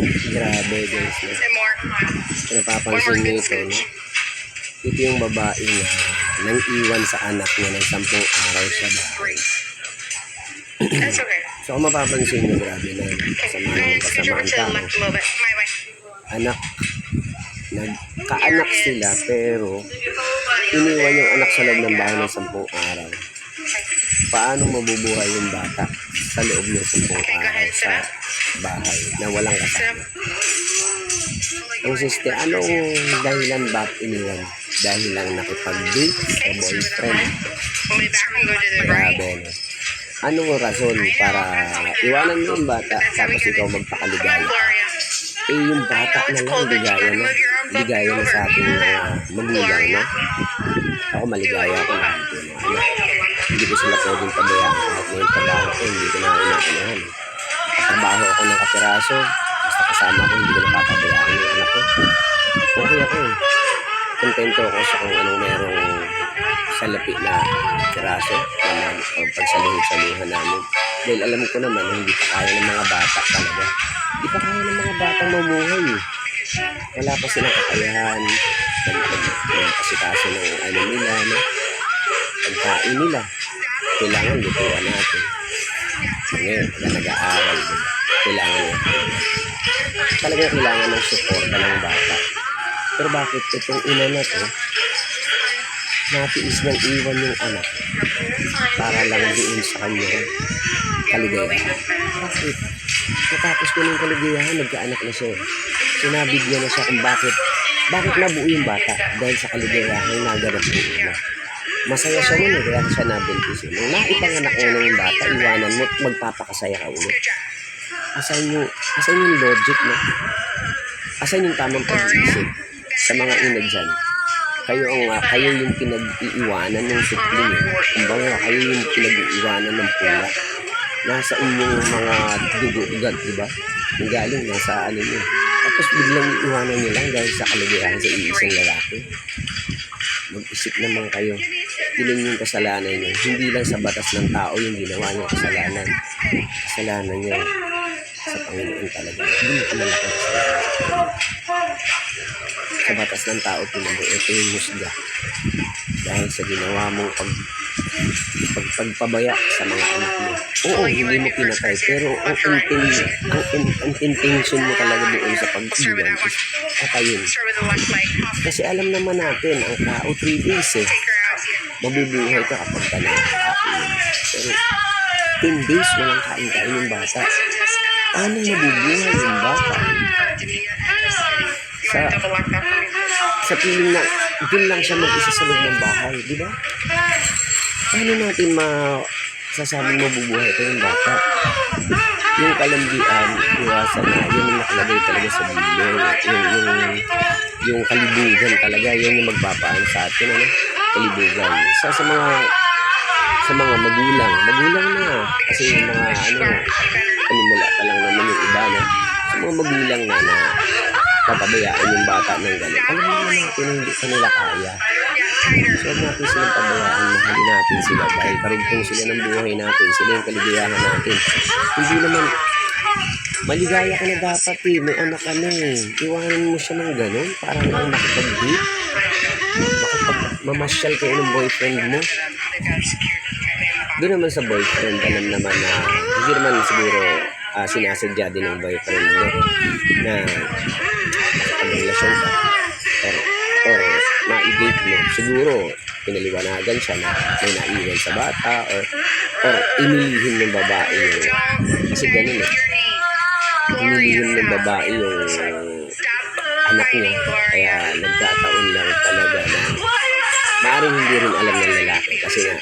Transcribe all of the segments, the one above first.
Grabe guys. No? Napapansin nyo ito, no? ito yung babae na nang iwan sa anak niya ng sampung araw sa bahay. So kung mapapansin nyo, grabe na kasama ng kasamaan tao. Anak, nagkaanak sila pero iniwan yung anak sa loob ng bahay ng sampung araw. Paano mabubuhay yung bata sa loob ng sampung araw sa bahay na walang kasama? Ang sister, anong dahilan bakit iniwan? Dahil lang nakipag-date sa boyfriend. Grabe, no? Anong rason para iwanan mo yung bata tapos ikaw magpakaligaya? Eh, yung bata na lang ligaya na. Ligaya na sa ating mga magulang, no? Ako maligaya ako na hindi ko sila pwedeng pabayaan kahit may trabaho ko, hindi ko na inaanahan. Trabaho ako ng kapiraso, basta kasama ko, hindi ko napapabayaan yung anak ko. Okay ako eh. Kontento ako sa kung anong merong salapi na piraso na pagsaluhan-saluhan namin. Dahil alam ko naman na hindi pa kaya ng mga bata talaga. Hindi pa kaya ng mga batang mamuhay eh. Wala pa silang kakayahan. Pagkasikaso ng ano nila, no? Pagkain nila. Kailangan lutuan natin. Ngayon, pag nag-aaral, kailangan nila. Talaga kailangan ng suporta ng bata. Pero bakit itong ina na to, natiis ng iwan yung anak para lang doon sa kanya kaligayahan. Bakit? Natapos ko ng kaligayahan, nagkaanak na siya. Sinabigyan na siya kung bakit bakit nabuo yung bata dahil sa kaligayahan naganap ng ina. Masaya siya nun eh, kaya siya nabuntis eh. Nung naipanganak mo na yung bata, iwanan mo, magpapakasaya ka ulit. Asan yung, asan yung logic, no? Asan yung tamang pag-iisip sa mga ina dyan? Kayo ang ah, kayo yung pinag-iiwanan ng supling. Eh. Kumbaga, kayo yung pinag-iiwanan ng pula. Nasa inyong mga dugo-ugat, di ba? Yung galing, nasa ano nyo. Tapos biglang iiwanan nyo lang dahil sa kaligayahan sa iisang lalaki. Mag-isip naman kayo. Piling yung kasalanan nyo. Hindi lang sa batas ng tao yung ginawa nyo kasalanan. Kasalanan nyo sa Panginoon talaga. Hindi mo pinalaki sa batas ng tao pinag ito yung musga dahil sa ginawa mong pag, pag pagpabaya sa mga anak mo. Oo, hindi mo pinatay, pero ang, inten, ang, in, ang intention mo talaga doon sa pag-iwan leg. Kasi alam naman natin, ang tao 3 days eh. Mabubuhay ka kapag ka nakakain. Pero 10 days walang kain-kain yung bata. Paano mabubuhay yung bata? Me? sa piling na doon lang siya mag-isa sa loob ng bahay, di ba? Paano natin ma sasabing mabubuhay ito yung bata? Yung kalambian, iwasan na, yun yung nakalagay talaga sa Biblia. Yung, yung, yung kalibugan talaga, yun yung magpapaan sa atin, ano? Kalibugan. Sa, sa mga sa mga magulang, magulang na. Kasi yung mga, ano, panimula pa lang naman yung iba, no? Sa mga magulang na na papabayaan yung bata ng gano'n. Alam mo naman natin na hindi pa nila kaya. So, huwag natin silang pabayaan, mahalin natin sila dahil karugtong sila ng buhay natin, sila yung kaligayahan natin. Hindi naman, maligaya ka na dapat eh, may anak ka na eh. Iwanan mo siya ng gano'n, parang lang makipag-date. Mamasyal kayo ng boyfriend mo. Doon naman sa boyfriend, alam naman na hindi naman siguro ah, sinasadya din ng boyfriend mo na makapag-relasyon ka or, or ma-date mo. Siguro, pinaliwanagan siya na may naiwan sa bata or or inilihim ng babae yung kasi ganun eh. Inilihim ng babae yung anak niya. Kaya nagkataon lang talaga na maaaring hindi rin alam ng lalaki kasi nga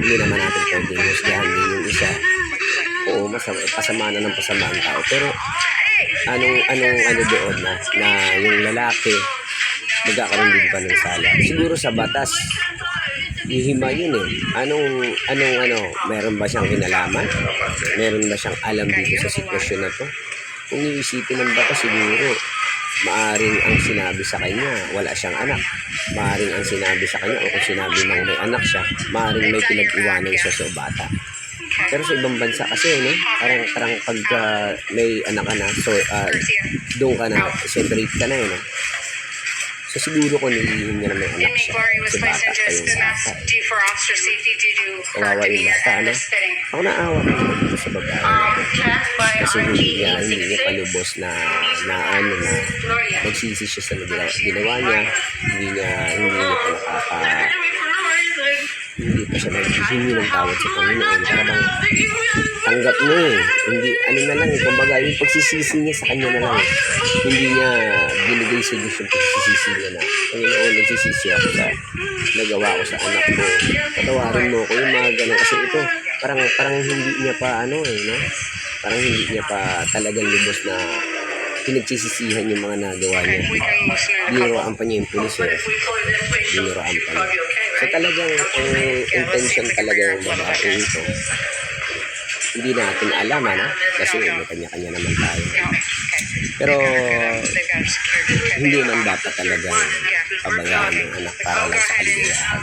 hindi naman natin pwedeng husgahan din yung isa. Oo, masama, pasama na ng pasama ang tao. Pero anong anong ano doon na na yung lalaki magkakaroon din pa ng sala. Siguro sa batas ihima yun eh. Anong anong ano, meron ba siyang kinalaman? Meron ba siyang alam dito sa sitwasyon na to? Kung iisipin ng batas siguro maaring ang sinabi sa kanya, wala siyang anak. Maaring ang sinabi sa kanya, o kung sinabi mang may anak siya, maaring may pinag-iwanan siya sa bata. Pero sa ibang bansa kasi, no? Parang, parang pagka may anak ka na, so, Garcia. doon ka na, separate ka na, eh, no? So siguro kung nilihim niya na may anak siya, Glory was si placed bata pa yung bata. Kawawa yung bata, ano? Ako naawa ko naman dito sa babae. Um, Kasi hindi niya, hindi niya palubos na, na ano na, nagsisi siya sa ginawa, ginawa niya. Hindi niya, hindi niya pa nakaka, hindi pa siya naghihingi ng tawad sa Panginoon. Para bang tanggap mo eh. Hindi, ano na lang, eh, kumbaga yung pagsisisi niya sa kanya na lang. eh. Hindi niya binigay sa Diyos yung pagsisisi niya na, Panginoon, nagsisisi ako sa nagawa ko sa anak ko. Patawarin mo ko yung mga ganun. Kasi ito, parang, parang hindi niya pa ano eh, no? Parang hindi niya pa talagang lubos na pinagsisisihan yung mga nagawa niya. Binuraan pa niya yung pulis eh. Binuraan pa niya. So talagang ang intention talaga yung babae ito. Hindi natin alam, ano? Kasi may kanya-kanya naman tayo. Pero hindi man dapat talaga pabayaan ng anak para lang sa kaligayahan.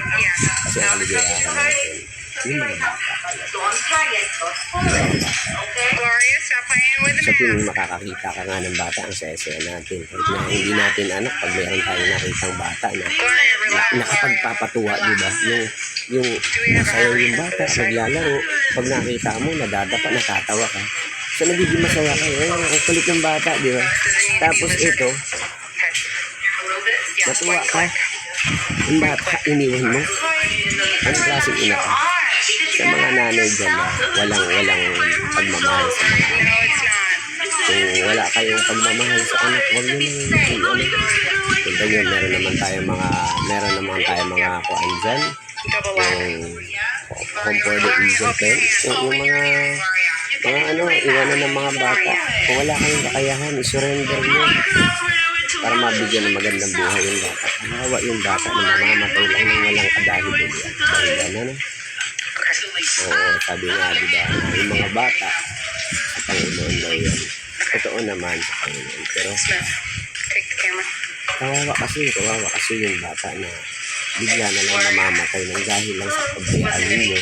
Kasi ang kaligayahan natin, Sa mask. makakakita ka nga ng bata, ang saya-saya natin. Kahit na hindi natin anak, pag meron tayong nakitang bata na na, nakapagpapatuwa, di ba? Yung, yung masayaw yung bata, naglalaro, pag nakita mo, nadadapa, natatawa ka. So, nagiging masaya ka. Eh, ang kulit ng bata, di ba? Tapos ito, natuwa ka. Yung bata, iniwan mo. Anong klaseng ina ka? Sa mga nanay dyan na walang, walang pagmamahal sa mga anak. Kung wala kayong pagmamahal sa anak, huwag nyo nang ano. Tignan nyo, meron naman tayo mga, meron naman tayo mga kuan dyan. Yung home for the parents. Yung, yung mga, mga ano, iwanan ng mga bata. Kung wala kayong kakayahan, isurrender nyo. Para mabigyan ng magandang buhay yung bata. Kawawa yung bata na mamamatay lang ng walang kadahilan. Dahil ano, Oo, sabi nga, di ba, yung mga bata, sa Panginoon daw yan. Totoo naman sa Panginoon. Pero take the camera. kawawa kasi, kawawa kasi yung bata na bigla na lang namamatay ng dahil lang sa pagbayaan ninyo,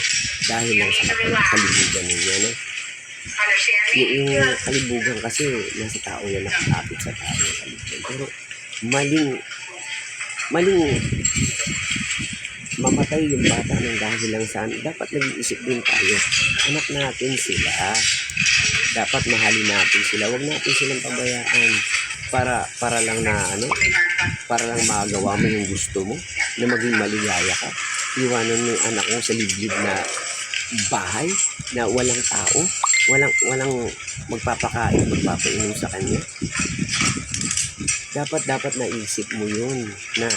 dahil lang sa kalibugan ninyo, no? Yung, yung kalibugan kasi, nasa tao na nakakapit sa tao yung kalibugan. Pero maling, maling mamatay yung bata ng dahil lang sa dapat nag-iisip din tayo. Anak natin sila. Dapat mahalin natin sila. Wag natin silang pabayaan para para lang na ano para lang magawa mo yung gusto mo na maging maligaya ka. Iwanan mo yung anak mo sa liblib na bahay na walang tao walang walang magpapakain magpapainom sa kanya. Dapat dapat naisip mo yun na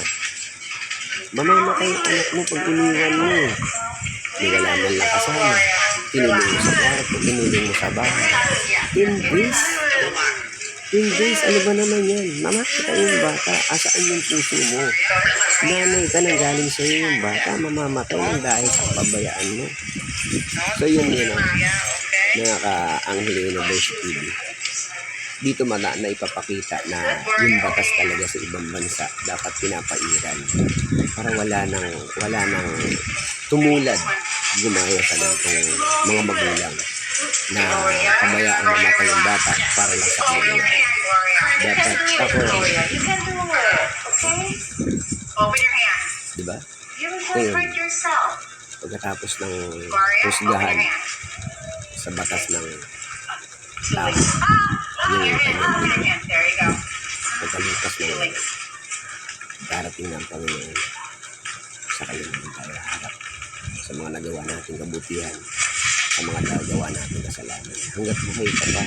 mamamatay anak mo pag iniwan mo. Di wala man lang kasama. Tinulong mo sa kwarto, tinulong mo sa bahay. 10 days. 10 days, ano ba naman yan? Mamakita yung bata, asaan yung puso mo? Nanay ka nang galing sa'yo yung bata, mamamatay lang dahil sa pabayaan mo. So yun yun ang okay. mga ka-Anghel University TV. Dito mala na ipapakita na yung batas talaga sa ibang bansa dapat pinapairan para wala nang wala nang tumulad gumaya sa ganitong mga magulang na kabayaan mamatay yung bata para lang sa kanila. Dapat ako, Gloria, you can do it. Okay? Open your hand. di ba? You can hurt yourself. Pagkatapos ng hand. sa batas ng Late. yung kanyang pagkalipas ng late. darating ng Panginoon sa natin tayo harap sa mga nagawa nating kabutihan sa mga nagawa nating kasalanan hanggat buhay ka pa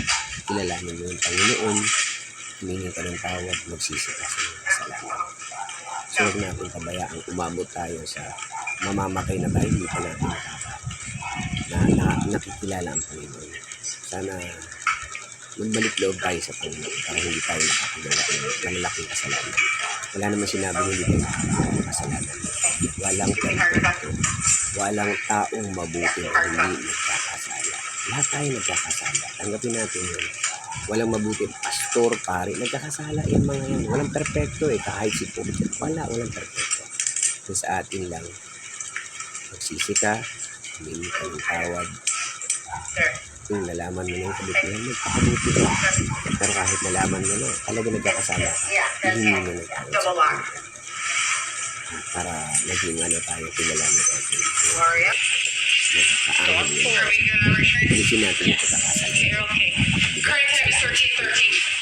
kilalanin mo yung Panginoon humingi ka ng tawad magsisi ka sa iyong kasalanan so huwag natin kabayaang umabot tayo sa mamamatay na tayo hindi pa natin nakaka magbalik loob tayo sa Panginoon para hindi tayo nakakagawa ng malalaking kasalanan. Wala naman sinabi hindi tayo nakakagawa kasalanan. Walang perfecto. Walang taong mabuti o hindi nagkakasala. Lahat tayo nagkakasala. Tanggapin natin yun. Walang mabuti. Pastor, pare, nagkakasala yung mga yan. Walang perfecto eh. Kahit si Pumpkin. Wala, walang perfecto. So sa atin lang, magsisi ka, humingi ka ng tawad, Sir. Kung nalaman mo ng kabit mo, magpakabuti ka. Pero kahit nalaman mo na, talaga nagkakasama. That's Hindi mo na tayo. Double lock. Para naging ano tayo, kilala mo tayo. Our shirt? Bilisin natin yung okay. Current time is 1313.